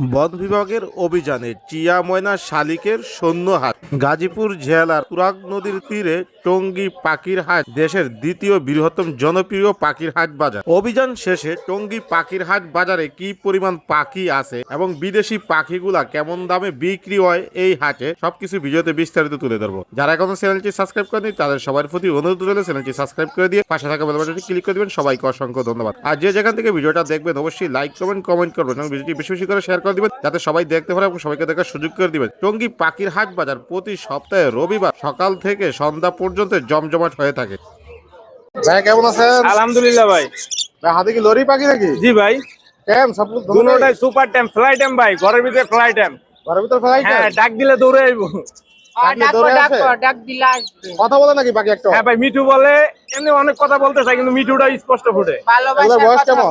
বন বিভাগের অভিযানে চিয়া ময়না শালিকের সৈন্য হাট গাজীপুর জেলার তুরাগ নদীর তীরে টঙ্গী পাখির হাট দেশের দ্বিতীয় বৃহত্তম জনপ্রিয় পাখির হাট বাজার। অভিযান শেষে টঙ্গী পাখির হাট বাজারে কি পরিমাণ পাখি আছে এবং বিদেশি পাখিগুলা কেমন দামে বিক্রি হয় এই হাটে সবকিছু ভিডিওতে বিস্তারিত তুলে ধরবো। যারা এখনও চ্যানেলটি সাবস্ক্রাইব করেনি তাদের সবার প্রতি অনুরোধ রইল চ্যানেলটি সাবস্ক্রাইব করে দিয়ে পাশে থাকা বেল বাটনটি ক্লিক করে দিবেন। সবাইকে অসংখ্য ধন্যবাদ। আর যে যেখান থেকে ভিডিওটা দেখবেন, অবশ্যই লাইক, কমেন্ট কমেন্ট করবেন এবং ভিডিওটি বেশি বেশি করে শেয়ার করে দিবেন যাতে সবাই দেখতে পারে এবং সবাইকে দেখার সুযোগ করে দিবেন। টঙ্গী পাখির হাট বাজার প্রতি সপ্তাহে রবিবার সকাল থেকে সন্ধ্যা পর্যন্ত জমজমাট হয়ে থাকে। ভাই কেমন আছেন? আলহামদুলিল্লাহ ভাই। ভাই, হাতে কি লরি পাখি নাকি? জি ভাই। ট্যাম সব দুটোটাই সুপার টাইম ফ্লাই টাইম ভাই ঘরের ভিতরে ফ্লাই টাইম ঘরের ভিতর ফ্লাইট হ্যাঁ ডাক দিলে দৌড়ে আইবো। কথা বলে নাকি পাখি একটা? হ্যাঁ ভাই মিঠু বলে এমনি অনেক কথা বলতে চাই কিন্তু মিঠুটা স্পষ্ট ফুটে। বয়স কেমন?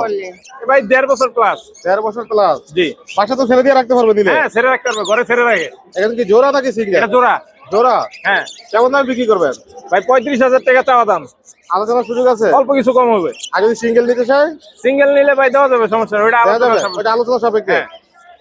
ভাই দেড় বছর ক্লাস দেড় বছর ক্লাস জি। বাসা তো ছেড়ে দিয়ে রাখতে পারবে দিলে? হ্যাঁ ছেড়ে রাখতে পারবে ঘরে ছেড়ে রাখে। এখানে কি জোড়া নাকি সিঙ্গেল? এটা জোড়া। জোড়া? হ্যাঁ। কেমন দাম বিক্রি করবেন? ভাই পঁয়ত্রিশ হাজার টাকা চাওয়া দাম। আলোচনার সুযোগ আছে? অল্প কিছু কম হবে। আর যদি সিঙ্গেল নিতে চাই? সিঙ্গেল নিলে ভাই দেওয়া যাবে সমস্যা ওটা আলোচনা সাপেক্ষে। হ্যাঁ।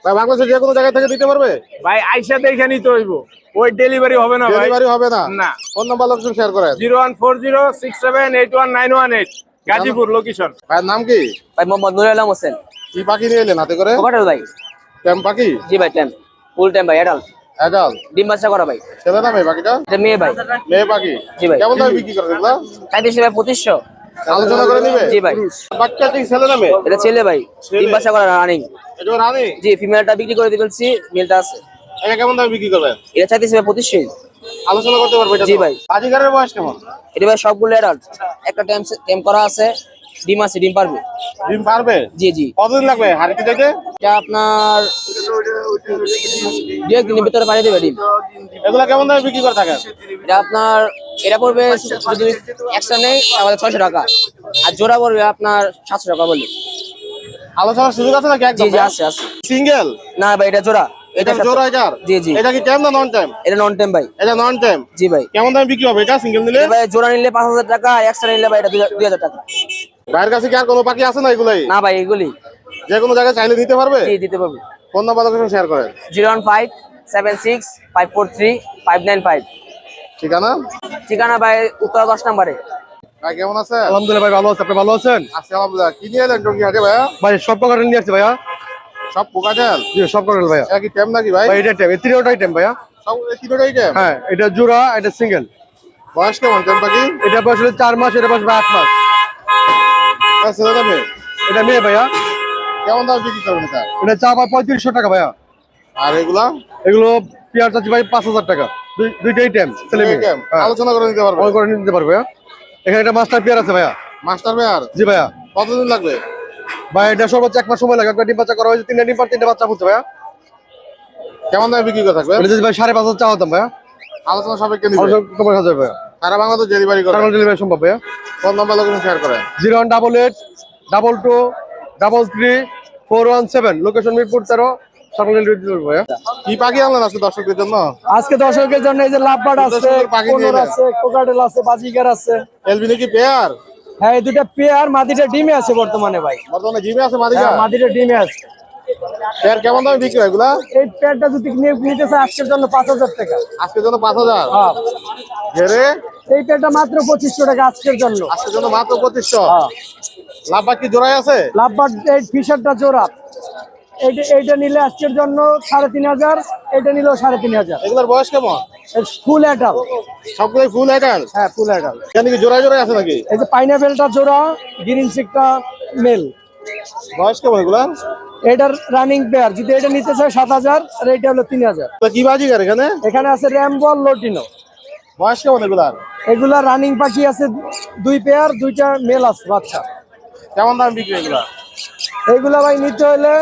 ভাই বাংলাদেশের যে কোনো জায়গা থেকে দিতে পারবে? ভাই আইসা দেখে নিতে হইব। ওই ডেলিভারি হবে না ভাই। ডেলিভারি হবে না? না। ফোন নাম্বার লোকেশন শেয়ার করেন। Zero one four zero six seven eight one nine one eight Gazipur location ভাইয়ের নাম কি? ভাই মোহাম্মদ নুরুল আলম হোসেন। কি পাখি নিয়ে এলেন হাতে করে? কোকাটেল ভাই। ট্যাম পাখি? জি ভাই টাইম ফুল টাইম ভাই অ্যাডাল্ট অ্যাডাল ডিম বাচ্চা করা ভাই। ছেলে পাখিটা? এটা মেয়ে ভাই। মেয়ে পাখি? জি ভাই। কেমন দামে বিক্রি করেন এগুলা? সাঁত্রিশশো ভাই পঁচিশশো। আলোচনা করে নিবে? জি ভাই। বাচ্চা কি ছেলে নামে এটা ছেলে ভাই। ডিম বাচ্চা করা রানিং এটা রানি? জি ফিমেলটা বিক্রি করে দিবেছি মেলটা আছে। এটা কেমন দামে বিক্রি করবেন? এটা চাইতেছি ভাই পঁচিশশো আলোচনা করতে পারবে এটা জি? ভাই। বাজিগারের বয়স কেমন? এটা ভাই সবগুলো অ্যাডাল্ট একটা টাইম টাইম করা আছে ডিম আছে ডিম পারবে। ডিম পারবে? জি জি। কতদিন লাগবে হারিতে যেতে এটা আপনার দু একদিনের ভিতরে পাঠিয়ে দেবে ডিম। এগুলা কেমন দামে বিক্রি করে থাকেন? এটা আপনার এটা পড়বে যদি এক্সট্রা নেই তাহলে ছয়শো টাকা। আর জোড়া পড়বে আপনার সাতশো টাকা বললে আলোচনার সুযোগ আছে নাকি জি একদম? জি আছে আছে। সিঙ্গেল না ভাই এটা জোড়া। এটা এটা জোড়া এটার? জি, জি। এটা কি টাইম না নন টাইম এটা নন টাইম ভাই। এটা নন টাইম জি ভাই। কেমন দামে বিক্রি হবে এটা? সিঙ্গেল নিলে? ভাই জোড়া নিলে পাঁচ হাজার টাকা এক্সট্রা নিলে ভাই এটা দুই হাজার টাকা। ভাইয়ের কাছে কি আর কোনো পাখি আছে না এগুলাই? না ভাই এগুলি। যে কোনো জায়গায় চাইলে দিতে পারবে? জি দিতে পারব। ফোন নাম্বার লোকেশন শেয়ার করেন। Zero one five seven six five four three five nine five. ঠিকানা? ঠিকানা ভাই উত্তর দশ নম্বরে। ভাই কেমন আছেন? আলহামদুলিল্লাহ ভাই ভালো আছে। আপনি ভালো আছেন? আজকে আলহামদুলিল্লাহ। কি নিয়ে এলেন টঙ্গি ভাইয়া? ভাই সব প্রকারের নিয়ে আসছে ভাইয়া। সব পোকাটেল জি সব প্রকারের ভাইয়া। এটা কি নাকি ভাই? ভাই এটা এই তিনটাই ভাইয়া। সব এই তিনটাই টাইম হ্যাঁ এটা জোড়া এটা সিঙ্গেল বয়স কেমন? টাইম পাখি এটা বয়স হলো চার মাস এটা বয়স হলো আট মাস। দামে এটা মেয়ে ভাইয়া। কেমন দাম বিক্রি করবেন এটা? এটা চা ভাই পঁয়ত্রিশশো টাকা ভাইয়া। আর এগুলা? এগুলো পেয়ার চাচ্ছি ভাই পাঁচ হাজার টাকা। দুই- দুইটাই টাইম ছেলে মেয়ে। হ্যাঁ, আলোচনা করে নিতে পারবে করে নিতে পারব ভাইয়া। এখানে একটা মাস্টার পেয়ার আছে ভাইয়া। মাস্টার মেয়ার জি ভাইয়া। কতদিন লাগবে? ভাই এটা সর্বোচ্চ এক মাস সময় লাগে। একটা ডিম বাচ্চা করা হয়েছে তিনটা ডিম পার তিনটা বাচ্চা ফুটছে ভাইয়া। কেমন দামে বিক্রি করে থাকবে? ভাই সাড়ে পাঁচ হাজার চাওয়া দাম ভাইয়া। আলোচনা সাপেক্ষে কমার হাজার ভাইয়া। সারা বাংলাদেশ ডেলিভারি করে। ডেলিভারি সম্ভব ভাইয়া। ফোন নাম্বার লোকেশন শেয়ার করেন। Zero one double eight double two double three four one seven. Location Mirpur তেরো সকল কি পাখি আনলেন আজকে দর্শকদের জন্য? আজকে দর্শকের জন্য এই যে লাভবার্ড আছে কোনোর। আছে কোকাটেল আছে বাজিকার আছে। পেয়ার? হ্যাঁ এই দুটা পেয়ার মাদিটা ডিমে আছে বর্তমানে ভাই। বর্তমানে জিমে আছে মাদিকা হ্যাঁ মাদিটা ডিমে আছে। পেয়ার কেমন দামে বিক্রি হয় এগুলা? এই পেয়ারটা যদি নিতে আজকের জন্য পাঁচ হাজার টাকা। আজকের জন্য পাঁচ হাজার? হ্যাঁ। ঘেরে? এই পেয়ারটা মাত্র পঁচিশশো টাকা আজকের জন্য। আজকের জন্য মাত্র পঁচিশশো। হ্যাঁ। লাভ বাকি জোড়াই আছে? লাভবার্ড এই ফিশারটা জোড়া। এইটা এইটা নিলে আজকের জন্য সাড়ে তিন হাজার এটা নিলেও সাড়ে তিন হাজার। এগুলোর বয়স কেমন? ফুল অ্যাটাল সবগুলোই ফুল আইটাল হ্যাঁ ফুল অ্যাটাল এখানে কি জোড়াই জোড়াই আছে নাকি? এই যে পাইনাপেলটা জোড়া গ্রিন চিকটা মেল বয়স কেমন এগুলা এটার রানিং পেয়ার যদি এটা নিতে চায় সাত হাজার আর এটা হলো তিন হাজার। কি বাজি কার এখানে? এখানে আছে র্যাম্বল লোটিনো বয়স কেমন এগুলার? এগুলা রানিং পাখি আছে দুই পেয়ার দুইটা মেল আছে বাচ্চা। কেমন দাম বিক্রি এগুলা? এইগুলা ভাই নিতে হলে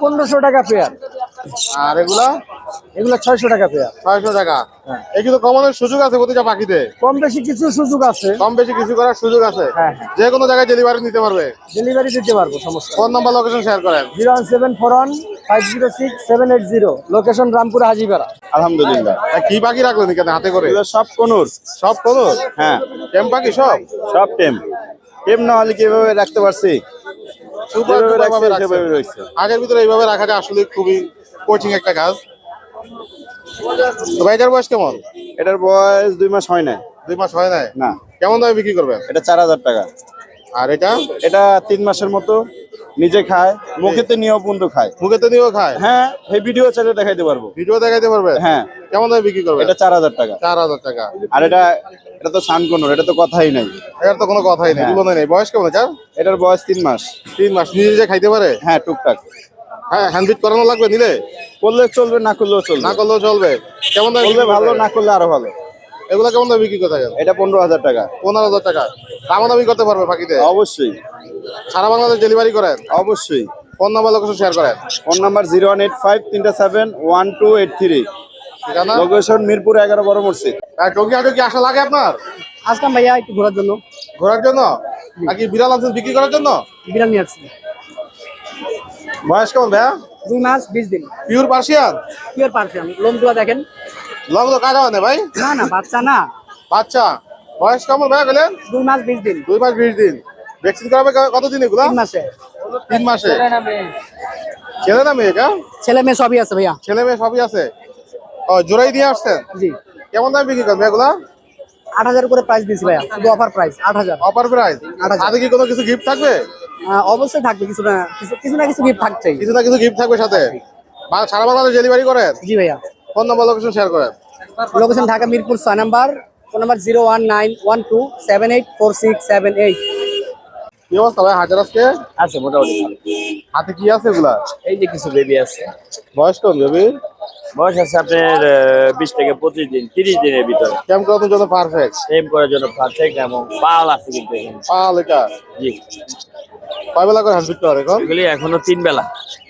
পনেরোশো টাকা পেয়ার। আর এগুলা? এগুলা ছয়শো টাকা পেয়ার। ছয়শো টাকা। এই কিন্তু কমানোর সুযোগ আছে প্রতিটা পাখিতে? কম বেশি কিছু সুযোগ আছে। কম বেশি কিছু করার সুযোগ আছে? হ্যাঁ। যে কোনো জায়গায় ডেলিভারি নিতে পারবে? ডেলিভারি দিতে পারব সমস্যা ফোন নাম্বার লোকেশন শেয়ার করেন। Zero one seven four one five zero six seven eight zero. Location Rampur Hajipara. আলহামদুলিল্লাহ। কি পাখি রাখলেন এখানে হাতে করে? সব কোনুর। সব কোনো হ্যাঁ। টেম পাখি সব? সব টেম। টেম না হলে কীভাবে রাখতে পারছি? আগের ভিতরে এইভাবে রাখাটা আসলে খুবই কঠিন একটা কাজ। তো ভাই এটার বয়স কেমন? এটার বয়স দুই মাস হয় না দুই মাস হয় নাই? না। কেমন দামে বিক্রি করবেন? এটা চার হাজার টাকা। আর এটা? এটা তিন মাসের মতো নিজে খায় মুখেতে নিয়েও পর্যন্ত খায়। মুখে তো নিয়েও খায়? হ্যাঁ এই ভিডিও চাইলে দেখাইতে পারব। ভিডিও দেখাইতে পারবে? হ্যাঁ। কেমন দামে বিক্রি করবে? এটা চার হাজার টাকা। চার হাজার টাকা। আর এটা এটা তো সানকোনর এটা তো কথাই নাই। এটার তো কোনো কথাই নেই হ্যাঁ। তুলনায় নেই। বয়স কেমন এটা? এটার বয়স তিন মাস। তিন মাস। নিজে নিজে খাইতে পারে? হ্যাঁ টুকটাক। হ্যাঁ হ্যান্ডবিট করানো লাগবে নিলে? করলে চলবে না করলেও চলবে। না করলেও চলবে। কেমন দামে ভালো না করলে আরও ভালো। এগুলো কেমন দামে বিক্রি করতে গেল এটা পনেরো হাজার টাকা। পনেরো হাজার টাকা। দামও দামি করতে পারবে পাখিতে অবশ্যই। সারা বাংলাদেশ ডেলিভারি করেন? অবশ্যই। ফোন নাম্বার লোকেশন শেয়ার করেন। Phone number zero one eight five তিনটা seven one two eight three. ঠিকানা লোকেশন মিরপুর এগারো বড় মসজিদ। আর টঙ্গি হাটে কি আসা লাগে আপনার? আসলাম ভাইয়া একটু ঘোরার জন্য। ঘোরার জন্য? নাকি বিড়াল আনছেন বিক্রি করার জন্য? বিড়াল নিয়ে আসছি। বয়স কেমন ভাইয়া? দুই মাস বিশ দিন। পিওর পার্সিয়ান পিওর পারফিউম লোমগুলো দেখেন। লং তো কাজ হয় না ভাই? না না বাচ্চা না। বাচ্চা। বয়স কেমন ভাইয়া গেলেন দুই মাস বিশ দিন। দুই মাস বিশ দিন। ভ্যাকসিন করাবে ক- কতদিন এগুলো? তিন মাসে। তিন মাসে। ছেলে না মেয়ে? এটা ছেলে মেয়ে সবই আছে ভাইয়া। ছেলে মেয়ে সবই আছে। ও জোড়াই দিয়ে আসছেন? জি। কেমন দামে বিক্রি করবে এগুলা? আট হাজার করে প্রাইস দিয়েছি ভাইয়া। শুধু অফার প্রাইস আট হাজার। অফার প্রাইস আট হাজার। সাথে কি কোনো কিছু গিফট থাকবে? অবশ্যই থাকবে কিছু না কিছু কিছু না কিছু গিফট থাকছেই। কিছু না কিছু গিফট থাকবে সাথে? সারা বাংলাদেশ ডেলিভারি করেন? জি ভাইয়া। ফোন নাম্বার লোকেশন শেয়ার করেন। লোকেশন ঢাকা মিরপুর ছয় number phone number zero one nine one two seven eight four six seven eight. কি অবস্থা ভাই হাজার আজকে? আছে মোটামুটি হাতে কি আছে এগুলা? এই যে কিছু বেবি আছে। বয়স কম বেবি বয়স আছে আপনার বিশ থেকে পঁচিশ দিন তিরিশ দিনের ভিতরে। ক্যাম্প করানোর জন্য পারফেক্ট সেম করার জন্য পারফেক্ট এবং পাল আছে কিন্তু পাল এটা? জি। কয় বেলা করে হ্যান্ড করে এখন? এগুলি এখনও তিন বেলা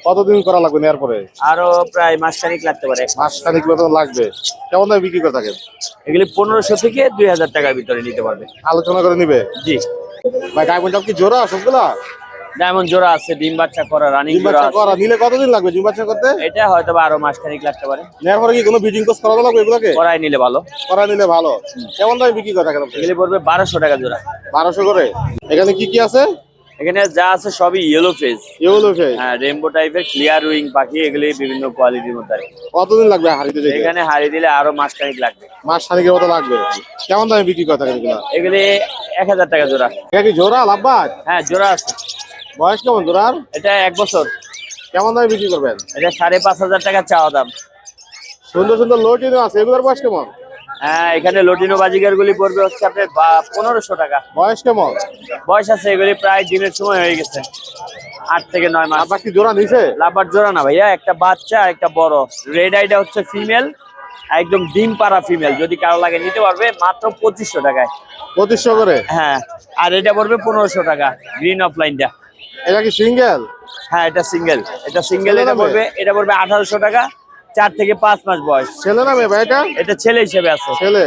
কতদিন করা লাগবে নেওয়ার পরে? আরও প্রায় মাসখানিক লাগতে পারে। মাস খানিক মতন লাগবে। কেমন দামে বিক্রি করে থাকেন? এগুলি পনেরোশো থেকে দুই হাজার টাকার ভিতরে নিতে পারবে। আলোচনা করে নিবে? জি। ভাই গায়ে কি জোড়া সবগুলা? ডায়মন্ড জোড়া আছে ডিম বাচ্চা করা রানিং জিম বাচ্চা করা নিলে কতদিন লাগবে বাচ্চা করতে? এটা হয়তো আরও মাসখানিক লাগতে পারে। নেওয়ার পরে কি কোনো বিডিং কোর্স লাগবে এগুলোকে? করাই নিলে ভালো। করা নিলে ভালো। কেমন দামে বিক্রি করে থাকেন এগুলি পড়বে বারোশো টাকা জোড়া। বারোশো করে। এখানে কি কি আছে? এখানে যা আছে সবই ইয়েলো ফেজ এগুলো হ্যাঁ রেনবো টাইপের ক্লিয়ার উইং পাখি এগুলি বিভিন্ন কোয়ালিটির মধ্যে কতদিন লাগবে হারিতে যেতে এখানে হারিয়ে দিলে আরও মাসখানিক লাগবে। মাস খানিকের মতো লাগবে। কেমন দামে বিক্রি করে থাকেন এগুলো? এগুলি এক হাজার টাকা জোড়া। এটা কি জোড়া লাভবাদ হ্যাঁ জোড়া আছে। বয়স কেমন জোড়ার? এটা এক বছর। কেমন দামে বিক্রি করবেন? এটা সাড়ে পাঁচ হাজার টাকা চাওয়া দাম। সুন্দর সুন্দর লোটিনও আছে। এগুলোর বয়স কেমন? হ্যাঁ এখানে লটিনো বাজিগার গুলি পড়বে হচ্ছে আপনার পনেরোশো টাকা। বয়স কেমন? বয়স আছে এগুলি প্রায় ডিমের সময় হয়ে গেছে। আট থেকে নয় মাস। কি জোড়া নিছে? লাভার জোড়া না ভাইয়া একটা বাচ্চা আর একটা বড়। রেড আইটা হচ্ছে ফিমেল একদম ডিম পাড়া ফিমেল যদি কারও লাগে নিতে পারবে মাত্র পঁচিশশো টাকায়। পঁচিশশো করে? হ্যাঁ আর এটা পড়বে পনেরোশো টাকা গ্রিন অফ লাইনটা এটা কি সিঙ্গেল হ্যাঁ এটা সিঙ্গেল এটা সিঙ্গেল এটা পড়বে এটা পড়বে আঠারোশো টাকা। চার থেকে পাঁচ মাস বয়স। ছেলে না মেয়ে এটা? এটা ছেলে হিসেবে আছে। ছেলে।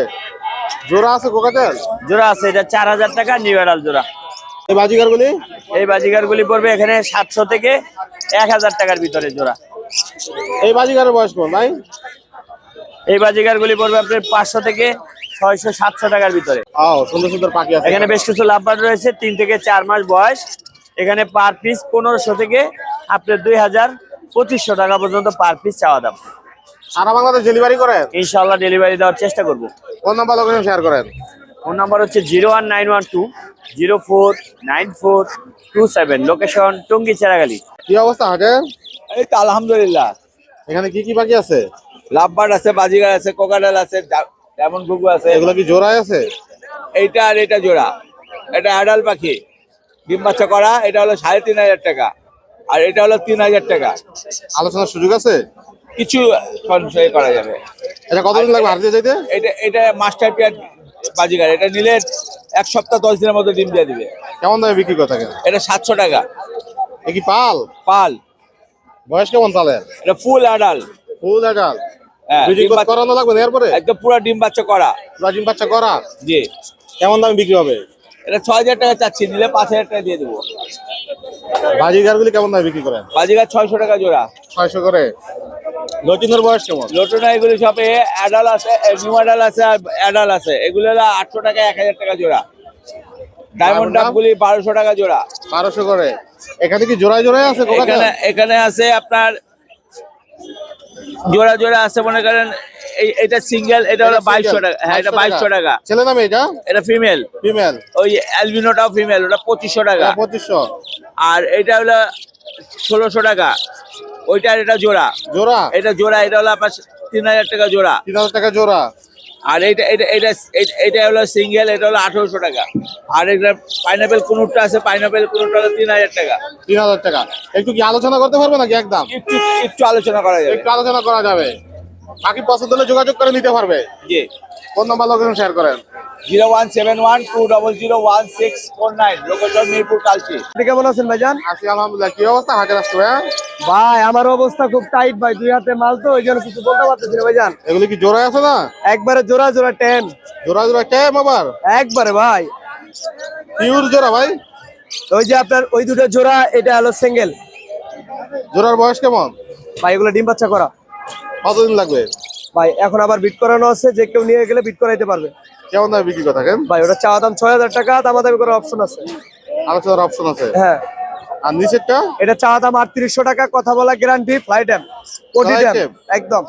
জোড়া আছে কোকাটেল জোড়া আছে এটা চার হাজার টাকা নিউ এডাল জোড়া। এই বাজিগার গুলি এই বাজিগার গুলি পড়বে এখানে সাতশো থেকে এক হাজার টাকার ভিতরে জোড়া। এই বাজিগারের বয়স কেমন ভাই? এই বাজিগার গুলি পড়বে আপনার পাঁচশো থেকে ছয়শো সাতশো টাকার ভিতরে। সুন্দর সুন্দর পাখি আছে। এখানে বেশ কিছু লাভবার রয়েছে তিন থেকে চার মাস বয়স। এখানে পার পিস পনেরোশো থেকে আপনার দুই হাজার পঁচিশশো টাকা পর্যন্ত পার পিস চাওয়া দাম। সারা বাংলাদেশ ডেলিভারি করেন? ইনশাল্লাহ ডেলিভারি দেওয়ার চেষ্টা করব। ফোন নাম্বার লোকেশন শেয়ার করেন? ফোন নাম্বার হচ্ছে zero one nine one two zero four nine four two seven. Location Tongi Cheragali. কি অবস্থা হাটে? এই তো আলহামদুলিল্লাহ। এখানে কি কি পাখি আছে? লাভবার্ড আছে বাজিগার আছে কোকাডাল আছে যেমন ঘুঘু আছে। এগুলো কি জোড়ায় আছে? এইটা আর এটা জোড়া। এটা অ্যাডাল পাখি। ডিম বাচ্চা করা এটা হলো সাড়ে তিন হাজার টাকা। আর এটা হলো তিন হাজার টাকা। আলোচনার সুযোগ আছে? কিছু সঞ্চয় করা যাবে। এটা কতদিন লাগবে হারিতে যাইতে? এটা এটা মাস্টার পিয়ার বাজিগার এটা নিলে এক সপ্তাহ দশ দিনের মধ্যে ডিম দিয়ে দিবে। কেমন দামে বিক্রি করে থাকেন এটা সাতশো টাকা। এ কি পাল? পাল। বয়স কেমন তালের এটা ফুল অ্যাডাল ফুল এটাল হ্যাঁ করানো লাগবে না এরপরে? একদম পুরো ডিম বাচ্চা করা। রাজিম বাচ্চা করা? জি। কেমন দামে বিক্রি হবে? এটা ছয় হাজার টাকা চাচ্ছি নিলে পাঁচ হাজার টাকা দিয়ে দেবো। বাজিগার গুলি কেমন দামে বিক্রি করেন বাজিগার ছয়শো টাকা জোড়া। ছয়শো করে। লটিনের বয়স কেমন? লোটনা এগুলি সব অ্যাডাল আছে নিউ অ্যাডাল আছে আর অ্যাডাল আছে। এগুলো হলো আটশো টাকা এক হাজার টাকা জোড়া। ডায়মন্ড ডাব গুলি বারোশো টাকা জোড়া। বারোশো করে। এখানে কি জোড়ায় জোড়ায় আছে এখানে এখানে আছে আপনার জোড়া জোড়া আছে মনে করেন এটা সিঙ্গেল এটা হলো বাইশশো টাকা হ্যাঁ এটা বাইশশো টাকা। ছেলে নামে এটা? এটা ফিমেল ফিমেল ওই অ্যালবিনোটাও ফিমেল ওটা পঁচিশশো টাকা। পঁচিশশো। আর এটা হলো ষোলোশো টাকা। ওইটা আর এটা জোড়া। জোড়া? এটা জোড়া এটা হলো আপনার তিন হাজার টাকা জোড়া। তিন হাজার টাকা জোড়া। আর এটা এটা এটা- এটা হলো সিঙ্গেল এটা হলো আঠারোশো টাকা। আর এটা পাইনাপেল কোনোটা আছে পাইনাপেল কোনোটা হলো তিন হাজার টাকা। তিন হাজার টাকা। একটু কি আলোচনা করতে পারব নাকি একদম? একটু একটু আলোচনা করা যাবে। একটু আলোচনা করা যাবে। বাকি পছন্দ হলে যোগাযোগ করে নিতে পারবে। জি। ফোন নাম্বার লোকেশন শেয়ার করেন। Zero one seven one two double zero one six four nine location Mirpur Kalshi. আপনি কেমন আছেন ভাইজান? আছি আলহামদুলিল্লাহ। কি অবস্থা? হাজার আসতে ভাইয়া ভাই আমার অবস্থা খুব টাইট ভাই দুই হাতে মাল তো ওই জন্য কিছু বলতে পারতেছি না ভাইজান। এগুলো কি জোড়া আছে না? একবারে জোড়া জোড়া টেন জোড়া জোড়া কেম আবার? একবারে ভাই। পিওর জোড়া ভাই? ওই যে আপনার ওই দুটো জোড়া এটা হলো সিঙ্গেল জোড়ার বয়স কেমন? ভাই এগুলো ডিম বাচ্চা করা। কতদিন লাগবে? ভাই এখন আবার বিট করানো আছে যে কেউ নিয়ে গেলে বিট করাইতে পারবে। কেমন দামে বিক্রি করে থাকেন? ভাই ওটা চাওয়া দাম ছয় হাজার টাকা দামাদামি করার অপশন আছে। আলোচনার অপশন আছে? হ্যাঁ। আর নিচেরটা? এটা চাওয়া দাম আটত্রিশশো টাকা কথা বলা গ্যারান্টি ফ্লাইট? একদম।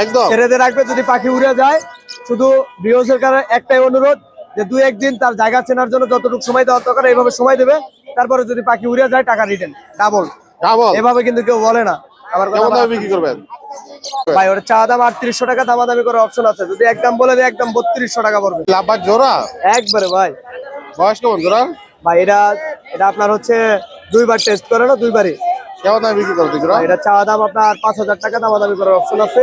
একদম? ছেড়ে রাখবে যদি পাখি উড়ে যায় শুধু কারণে একটাই অনুরোধ যে দুই একদিন তার জায়গা চেনার জন্য যতটুকু সময় দেওয়ার দরকার এইভাবে সময় দেবে। তারপরে যদি পাখি উড়ে যায় টাকা রিটার্ন ডাবল ডাবল এভাবে কিন্তু কেউ বলে না। কথা দামে মাথায় বিক্রি করবেন? ভাই ওটা চা দাম আটত্রিশশো টাকা দামাদামি করার অপশন আছে। যদি একদম বলে দেয় একদম বত্রিশশো টাকা পড়বে। লাভবার জোড়া? একবারে ভাই। বয়স কেমন জোড়া ভাই এটা এটা আপনার হচ্ছে দুইবার টেস্ট করে না দুইবারই? কেমন দামে বিক্রি করবে জোড়া? এটা চাওয়া দাম আপনার পাঁচ হাজার টাকা দামাদামি করার অপশন আছে।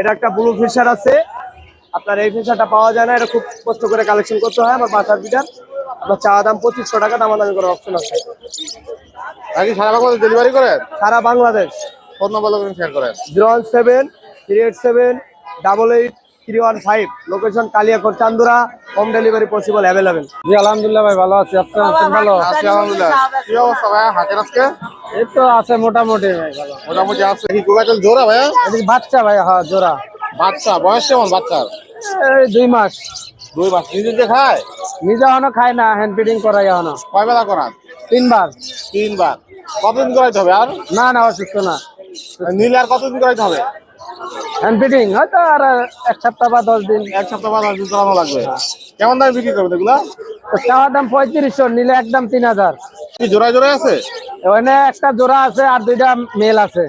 এটা একটা ব্লু ফিশার আছে। আপনার এই ফিশারটা পাওয়া যায় না এটা খুব কষ্ট করে কালেকশন করতে হয় আমার বাসার বিটার আপনার চাওয়া দাম পঁচিশশো টাকা দামাদামি করার অপশন আছে। নাকি সারা বাংলাদেশ ডেলিভারি করেন সারা Bangladesh. Phone number location share করেন। Zero one seven three eight seven double eight three one five. Location Kaliakoir Chandura home delivery possible available জি আলহামদুলিল্লাহ ভাই ভালো আছি। আপনার আছেন? ভালো? আছি আলহামদুলিল্লাহ। কি অবস্থা ভাইয়া? হাতের আজকে? এই তো আছে মোটামুটি ভাই ভালো। মোটামুটি আছে। কি কোকাটেল জোড়া ভাইয়া? এদিকে বাচ্চা ভাই হ্যাঁ জোড়া। বাচ্চা বয়স কেমন বাচ্চার? এই দুই মাস। দুই মাস। নিজে যে খায়? নিজে এখনও খায় না হ্যান্ড ফিডিং করাই এখনও। কয় বেলা করান? তিনবার। তিনবার। কতদিন করাইতে হবে আর? না না অসুস্থ না। নিলে আর কতদিন করাইতে হবে? হ্যান্ড ফিটিং হয়তো আর এক সপ্তাহ বা দশ দিন। এক সপ্তাহ বা দশ দিন করানো লাগবে। কেমন দামে বিক্রি করবেন এগুলো? চাওয়ার দাম পঁয়ত্রিশশো নিলে একদম তিন হাজার। কি জোড়ায় জোড়ায় আছে? ওখানে একটা জোড়া আছে আর দুইটা মেল আছে।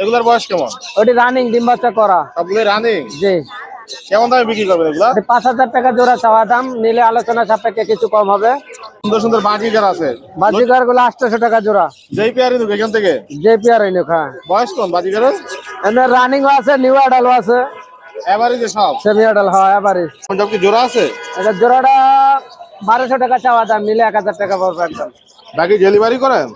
এগুলোর বয়স কেমন? ওটি রানিং ডিম বাচ্চা করা। সবগুলো রানিং জি। কেমন দামে বিক্রি করবেন এগুলা? পাঁচ হাজার টাকা জোড়া চাওয়া দাম নিলে আলোচনা সাপেক্ষে কিছু কম হবে। সুন্দর সুন্দর বাজি যারা আছে। বাজিকারগুলো আটশোশো টাকা জোড়া। যেই পেয়ারই নুক এখান থেকে? যে পিয়ার হইনি খা বয়স কোন বাজিগারের এমনি রানিং আছে নিউ আডালও আছে। এভারেজে সব? সেমি আডাল হয় এভারেজ সব কি জোড়া আছে? এটা জোড়াটা বারোশো টাকা চাওয়া দাম নিলে এক হাজার টাকা পড়বে একদম। বাকি ডেলিভারি করেন?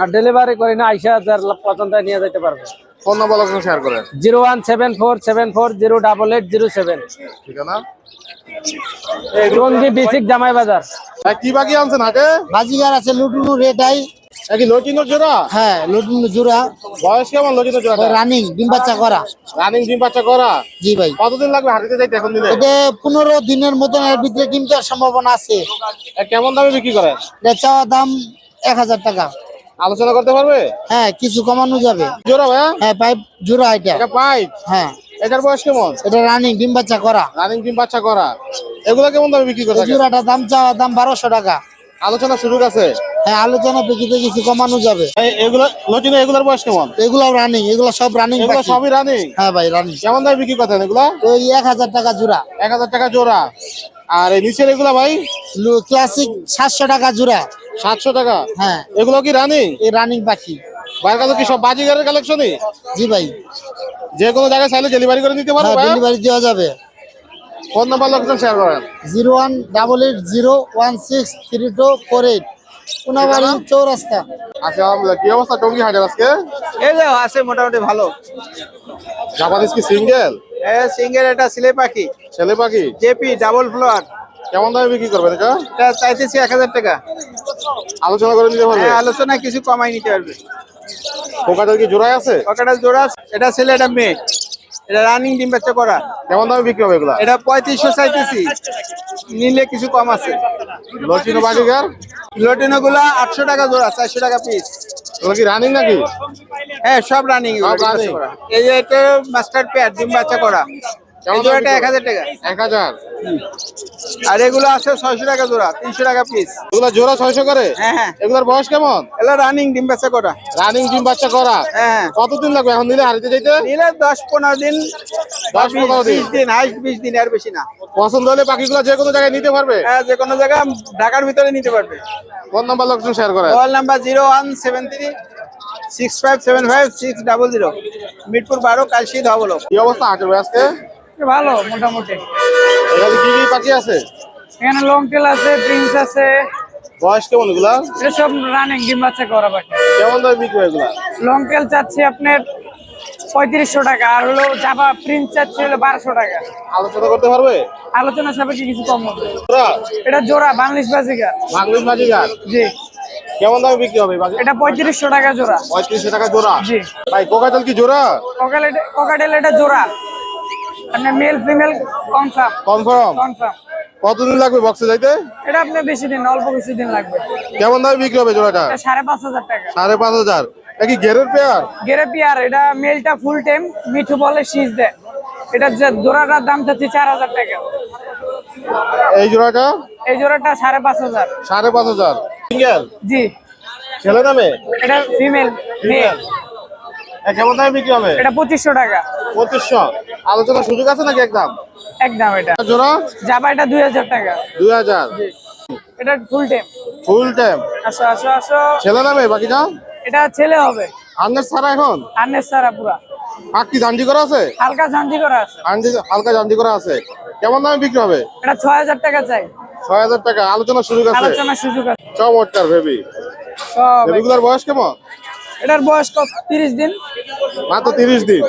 আর ডেলিভারি করি না আইসা হাজার পর্যন্ত নিয়ে যেতে পারবে। ফোন নাম্বার লোকেশন শেয়ার করেন। Zero one seven four seven four zero double eight zero seven. ঠিকানা? টঙ্গি বিসিক জামাই বাজার। ভাই, কি বাকি আনছেন হাটে? বাজিগার আছে লুটুনু নাকি লটিনোর জোড়া? হ্যাঁ লুটুনু জোড়া। বয়স কেমন জোড়া রানিং ডিম বাচ্চা করা। রানিং ডিম বাচ্চা করা? জি ভাই। কতদিন লাগবে হাটিতে যাইতে এখন দিলে এটা পনেরো দিনের মতন এর ভিতরে ডিম দেওয়ার সম্ভাবনা আছে। কেমন দামে বিক্রি করেন? এটা চাওয়া দাম এক হাজার টাকা। আলোচনা করতে পারবে? হ্যাঁ কিছু কমানো যাবে। জোড়া ভাইয়া? হ্যাঁ পাইপ জোড়া এটা। এটা পাইপ? হ্যাঁ। এটার বয়স কেমন? এটা রানিং ডিম বাচ্চা করা। রানিং ডিম বাচ্চা করা। এগুলো কেমন দামে বিক্রি করে এই জোড়াটা দাম চাওয়া দাম বারোশো টাকা। আলোচনা শুরু আছে? হ্যাঁ আলোচনা পেকিতে কিছু কমানো যাবে। এগুলো লটিনো এগুলোর বয়স কেমন? এগুলো রানিং এগুলো সব রানিং এগুলো সবই রানিং হ্যাঁ ভাই রানিং কেমন দামে বিক্রি করতেন এগুলো? ওই এক হাজার টাকা জোড়া। এক হাজার টাকা জোড়া। আর এই নিচের এগুলা ভাই ক্লাসিক সাতশো টাকা জোড়া। সাতশো টাকা? হ্যাঁ। এগুলো কি রানিং এই রানিং পাখি। বাইরে কাছে কি সব বাজিগারের কালেকশনই জি ভাই। যে কোনো জায়গায় চাইলে ডেলিভারি করে দিতে পারব ভাই ডেলিভারি দেওয়া যাবে। ফোন নাম্বার লোকেশন শেয়ার করেন। Zero one double eight zero one six three two four eight. Konabari চৌরাস্তা। আচ্ছা কি অবস্থা টঙ্গি হাটের আজকে? এই যে আছে মোটামুটি ভালো। জাপানিজ কি সিঙ্গেল? সিঙ্গেল এটা সিলে পাখি। ছেলে পাখি? জেপি ডাবল ফ্লোয়ার। কেমন দামে বিক্রি করবেন এটা? এটা চাইতেছি এক হাজার টাকা। আলোচনা করে নিতে পারবে? হ্যাঁ আলোচনা কিছু কমাই নিতে পারবে। পোকাটার কি জোড়ায় আছে? পকেটার জোড়া এটা ছেলে এটা মেয়ে। এটা রানিং ডিম বাচ্চা করা। কেমন দামে বিক্রি হবে এগুলা? এটা পঁয়ত্রিশশো চাইতেছি। নিলে কিছু কম আছে। লটিনো বাজিগার লটিনো গুলা আটশো টাকা জোড়া চারশো টাকা পিস ওগুলো কি রানিং নাকি? হ্যাঁ সব রানিং। এই যে এটা মাস্টার পেয়ার ডিম বাচ্চা করা। জোড়াটা এক হাজার টাকা। এক হাজার। আর এগুলো আছে ছয়শো টাকা জোড়া তিনশো টাকা পিস এগুলো জোড়া ছয়শো করে? হ্যাঁ হ্যাঁ। এগুলোর বয়স কেমন? এগুলো রানিং ডিম বাচ্চা করা। রানিং ডিম বাচ্চা করা? হ্যাঁ কতদিন লাগবে এখন নিলে হারিতে যাইতে? নিলে দশ পনেরো দিন দশ পনেরো দিন। দিন হাইস্ট বিশ দিন আর বেশি না। পছন্দ হলে পাখিগুলো যে কোনো জায়গায় নিতে পারবে? হ্যাঁ যে কোনো জায়গায় ঢাকার ভিতরে নিতে পারবে। ফোন নাম্বার লোকেশন শেয়ার করে number zero one seven three six five seven five six double zero. Mirpur বারো কালশি ধবলো কি অবস্থা হাটের আজকে? ভালো মোটামুটি। এখানে কি কি পাখি আছে? এখানে লং টেল আছে প্রিন্স আছে। বয়স কেমন এগুলা? এটা সব রানিং ডিম বাচ্চা করা বাকি কেমন দামে বিক্রি এগুলা? লং টেল চাচ্ছি আপনার পঁয়ত্রিশশো টাকা আর হলো চাপা প্রিন্স চাচ্ছি হলো বারোশো টাকা। আলোচনা করতে পারবে? আলোচনা সাপেক্ষে কিছু কম হবে। এটা জোড়া বাংলিশ বাজিকা বাংলিশ বাজিগার? জি। কেমন দামে বিক্রি হবে এটা পঁয়ত্রিশশো টাকা জোড়া। পঁয়ত্রিশশো টাকা জোড়া? জি। ভাই কোকাটেল কি জোড়া? ককাটেল এটা জোড়া। আপনার male female confirm confirm confirm কতদিন লাগবে বক্সে যাইতে? এটা আপনার বেশি দিন অল্প কিছু দিন লাগবে। কেমন দামে বিক্রি হবে জোড়াটা? এটা সাড়ে পাঁচ হাজার টাকা। সাড়ে পাঁচ হাজার। এটা কি গেরের পেয়ার? গেরে পিয়ার এটা মেলটা ফুল টাইম মিঠু বলে শীষ দেয় এটা যে জোড়াটার দাম চাচ্ছি চার হাজার টাকা। এই জোড়াটা? এই জোড়াটা সাড়ে পাঁচ হাজার। সাড়ে পাঁচ হাজার। সিঙ্গেল জি। ছেলে নামে? এটা ফিমেল মেল এ, কেমন দামে বিক্রি হবে? এটা পঁচিশশো টাকা। পঁচিশশো। আলোচনার সুযোগ আছে নাকি একদম? একদম এটা। জোড়া? জাবা এটা দুই হাজার টাকা। দুই হাজার। এটা ফুল টাইম ফুল টাইম আসো আসো আসো। ছেলে নামে বাকিটা? এটা ছেলে হবে। আন্দাজ ছাড়া এখন? আর্নেস সারা পুরা। পাক কি জানজি করা আছে? হালকা ঝাঞ্জি করা আছে। হালকা জানজি করা আছে। কেমন দামে বিক্রি হবে? এটা ছয় হাজার টাকা চাই। ছয় হাজার টাকা। আলোচনার সুযোগ আছে? আলোচনার সুযোগ আছে। চমৎকার ভেবি সব ভেবিগুলার বয়স কেমন? এটার বয়স কত? তিরিশ দিন। মাত্র তিরিশ দিন।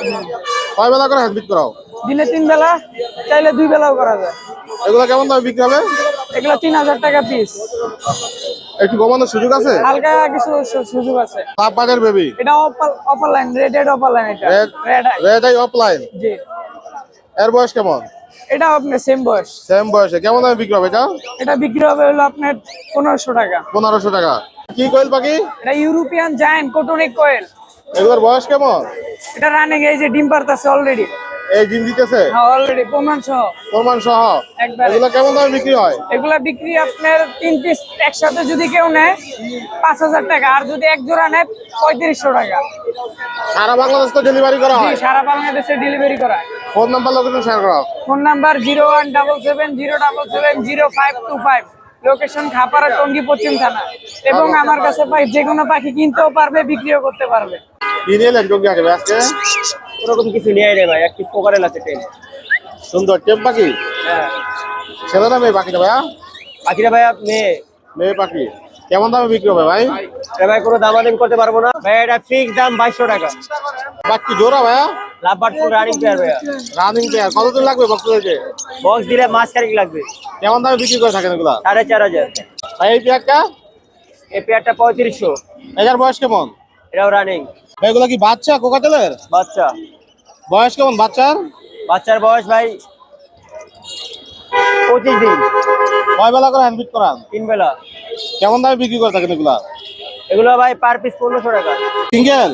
কয় বেলা করে হ্যান্ড করাও? দিনে তিন বেলা চাইলে দুই বেলাও করা যায়। এগুলো কেমন দামে বিক্রি হবে? এগুলো তিন হাজার টাকা পিস একটু কমানোর সুযোগ আছে? হালকা কিছু সুযোগ আছে। তাপ বাজার বেবি এটা অপার অপার লাইন রেডেড অপার লাইন এটা। রেড অফলাইন জি। এর বয়স কেমন? এটা আপনার সেম বয়স। সেম বয়সে। কেমন দামে বিক্রি হবে এটা? এটা বিক্রি হবে হলো আপনার পনেরোশো টাকা। পনেরোশো টাকা। কি কোয়েল পাখি? এটা ইউরোপিয়ান জায়ান্ট কোটনিক কোয়েল এগুলোর বয়স কেমন? এটা রানিং এই যে ডিম পারতাছে অলরেডি এই ডিম দিতেছে? হ্যাঁ অলরেডি প্রমাণ সহ প্রমাণ সহ এগুলো কেমন দামে বিক্রি হয়? এগুলা বিক্রি আপনার তিন পিস একসাথে যদি কেউ নেয় পাঁচ হাজার টাকা। আর যদি এক জোড়া নেয় পঁয়ত্রিশশো টাকা। সারা বাংলাদেশ তো ডেলিভারি করা হয়? সারা বাংলাদেশে ডেলিভারি করা ফোন নাম্বার লোকেশন শেয়ার করা। Phone number zero one double seven zero double seven zero five two five. Location Khapara Tongi পশ্চিম থানা। এবং আমার কাছে যে কোনো পাখি কিনতেও পারবে বিক্রিও করতে পারবে। কি নিয়ে এলেন টঙ্গি আগে আজকে। ওরকম কিছু নিয়ে রে ভাই একটি কোকারেল আছে টেন সুন্দর টেম পাখি? হ্যাঁ। ছেলে না মেয়ে পাখিটা ভাইয়া? পাখিরা ভাই মেয়ে। মেয়ে পাখি। কেমন দামে বিক্রি হবে ভাই? ভাই কোনো দামাদামি করতে পারব না। ভাই এটা ফিক্স দাম বাইশশো টাকা। বাকি জোড়া ভাইয়া? লাভবার ফুল রানিং পেয়ার ভাইয়া। রানিং পেয়ার কতদিন লাগবে বক্স দিতে বক্স দিলে মাছ খারিক লাগবে। কেমন দামে বিক্রি করে থাকেন এগুলা? সাড়ে চার হাজার। ভাই এই পেয়ারটা এই পেয়ারটা পঁয়ত্রিশশো। এটার বয়স কেমন? এটাও রানিং এগুলা কি বাচ্চা কোকাটেলের? বাচ্চা। বয়স কেমন বাচ্চার? বাচ্চার বয়স ভাই পঁচিশ দিন। কয় বেলা করে হ্যান্ড করান? তিন বেলা। কেমন দামে বিক্রি করে থাকেন এগুলা? এগুলো ভাই পার পিস পনেরোশো টাকা। সিঙ্গেল?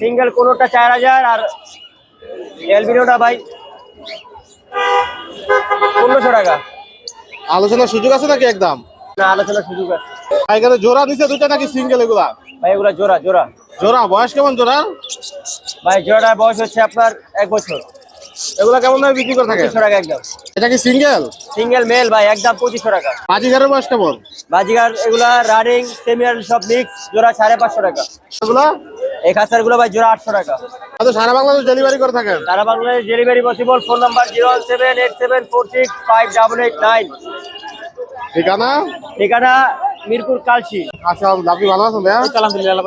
সিঙ্গেল কোনোটা চার হাজার আর এলবিনোটা ভাই পনেরোশো টাকা। আলোচনার সুযোগ আছে নাকি একদম? না আলোচনার সুযোগ আছে। ভাই এখানে জোড়া নিচে দুটা নাকি সিঙ্গেল এগুলা? ভাই এগুলা জোড়া জোড়া। জোড়া বয়স কেমন জোড়ার ভাই জোড়াটার বয়স হচ্ছে আপনার এক বছর। এগুলা কেমন দামে বিক্রি করে থাকে টাকা একদম। এটা কি সিঙ্গেল? সিঙ্গেল মেল ভাই একদম পঁচিশশো টাকা। বাজিগারের বয়স কেমন? বাজিগার এগুলা রানিং সেমিয়ার সব মিক্স জোড়া সাড়ে পাঁচশো টাকা। এগুলা? এই খাসারগুলো ভাই জোড়া আটশো টাকা। সারা বাংলাদেশ ডেলিভারি করে থাকেন? সারা Bangladesh delivery possible phone number zero seven eight seven four six five double eight nine ঠিকানা? ঠিকানা মিরপুর কালচি আচ্ছা আপনি ভালো আছেন ভাইয়া? আলহামদুলিল্লাহ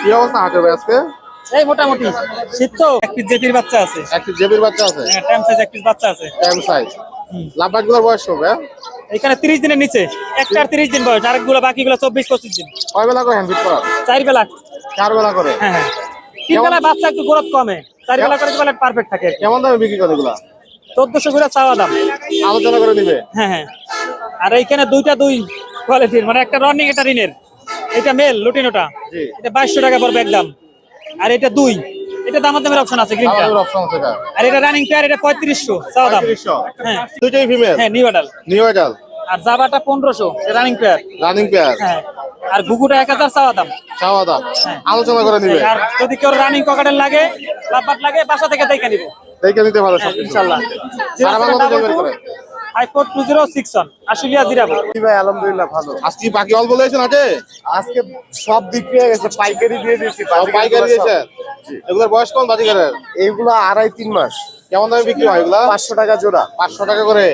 কি অবস্থা ভাই আজকে? এই মোটামুটি। শীত তো এক পিস জেতির বাচ্চা আছে। একটি জেবির বাচ্চা আছে? টাইম সাইজ এক পিস বাচ্চা আছে। এম সাইজ লাভবাগগুলোর বয়স ভাইয়া? এখানে তিরিশ দিনের নিচে। একটা তিরিশ দিন বয়স আরেকগুলো বাকিগুলো চব্বিশ পঁচিশ দিন। কয় বেলা করে হ্যান্ড করা চার বেলা। চার বেলা করে? হ্যাঁ হ্যাঁ। তিন বেলা বাচ্চা একটু গ্রোথ কমে। চার বেলা করে বেলা পারফেক্ট থাকে। কেমন দামে বিক্রি করে এগুলা? চোদ্দশো করে চাওয়া দাম। আলোচনা করে নিবে হ্যাঁ হ্যাঁ। আর এইখানে দুইটা দুই কোয়ালিটির মানে একটা রনিং এটা রিনের এটা মেল লুটিনোটা এটা বাইশশো টাকা পড়বে একদম আর এটা দুই। এটা দামার দামের অপশন আছে গ্রিনটা অপশন আছে আর এটা রানিং পেয়ার এটা দাম। হ্যাঁ। দুইটাই ফিমেল হ্যাঁ নিউ নিউ এডাল আর জাবাটা রানিং পেয়ার রানিং পেয়ার হ্যাঁ। আর চাওয়া দাম। চাওয়া দাম। হ্যাঁ। আলোচনা করে নিবে। আর যদি কেউ রানিং লাগে লাভবাট লাগে বাসা থেকে দেখে নিব। দেখে নিতে ভালো সব হ্যাঁ, সারা করে। Four two zero six one Ashulia Zirabo ভাই আলহামদুলিল্লাহ ভালো। আজকে বাকি অল্প লয়েছেন আছে আজকে সব বিক্রি হয়ে গেছে পাইকারি দিয়ে দিয়েছি পাইকারি দিয়েছেন এগুলোর বয়স কোন বাজিকারের এইগুলো আড়াই তিন মাস। কেমন দামে বিক্রি হয় এগুলা? পাঁচশো টাকা জোড়া। পাঁচশো টাকা করে।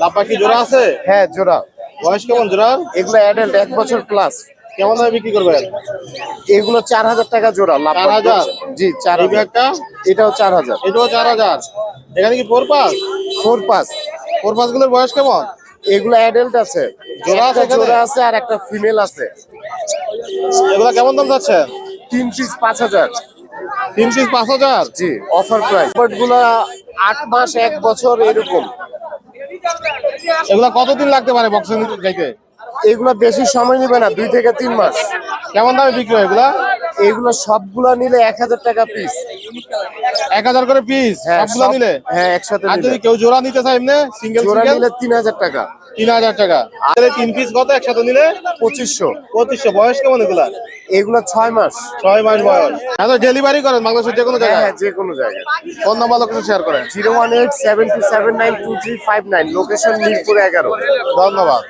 লাভ পাখি জোড়া আছে? হ্যাঁ জোড়া। বয়স কেমন জোড়ার এগুলো অ্যাডাল্ট এক বছর প্লাস কেমন দামে বিক্রি করবেন? এগুলো চার হাজার টাকা জোড়া লাভ চার হাজার? জি চার হাজার। এটাও চার হাজার। এটাও চার হাজার। এখানে কি four pass four pass four পাসগুলোর বয়স কেমন? এগুলো অ্যাডাল্ট আছে জোড়া আছে জোড়া আছে আর একটা ফিমেল আছে। এগুলা কেমন দাম যাচ্ছে? তিন পিস পাঁচ হাজার। তিন পিস পাঁচ হাজার? জি অফার প্রাইসগুলো আট মাস এক বছর এরকম। এগুলো কতদিন লাগতে পারে বক্সিং যাইতে এগুলো বেশি সময় নেবে না দুই থেকে তিন মাস। কেমন দামে বিক্রি হয় এগুলা? এগুলো সবগুলা নিলে এক হাজার টাকা পিস এক হাজার করে পিস হ্যাঁ সবগুলা নিলে? হ্যাঁ একসাথে আর যদি কেউ জোড়া নিতে চায় এমনি সিঙ্গেল জোড়া নিলে তিন হাজার টাকা। তিন হাজার টাকা। আর তিন পিস কত? একসাথে নিলে? পঁচিশশো। পঁচিশশো। বয়স কেমন এগুলা? এগুলো ছয় মাস। ছয় মাস বয়স। এত ডেলিভারি করেন বাংলাদেশের যে কোনো হ্যাঁ জায়গায়। হ্যাঁ যে কোনো জায়গায়। ফোন নাম্বার লোকেশন শেয়ার করেন। Zero one eight seven two seven nine two three five nine. Location Mirpur এগারো। ধন্যবাদ।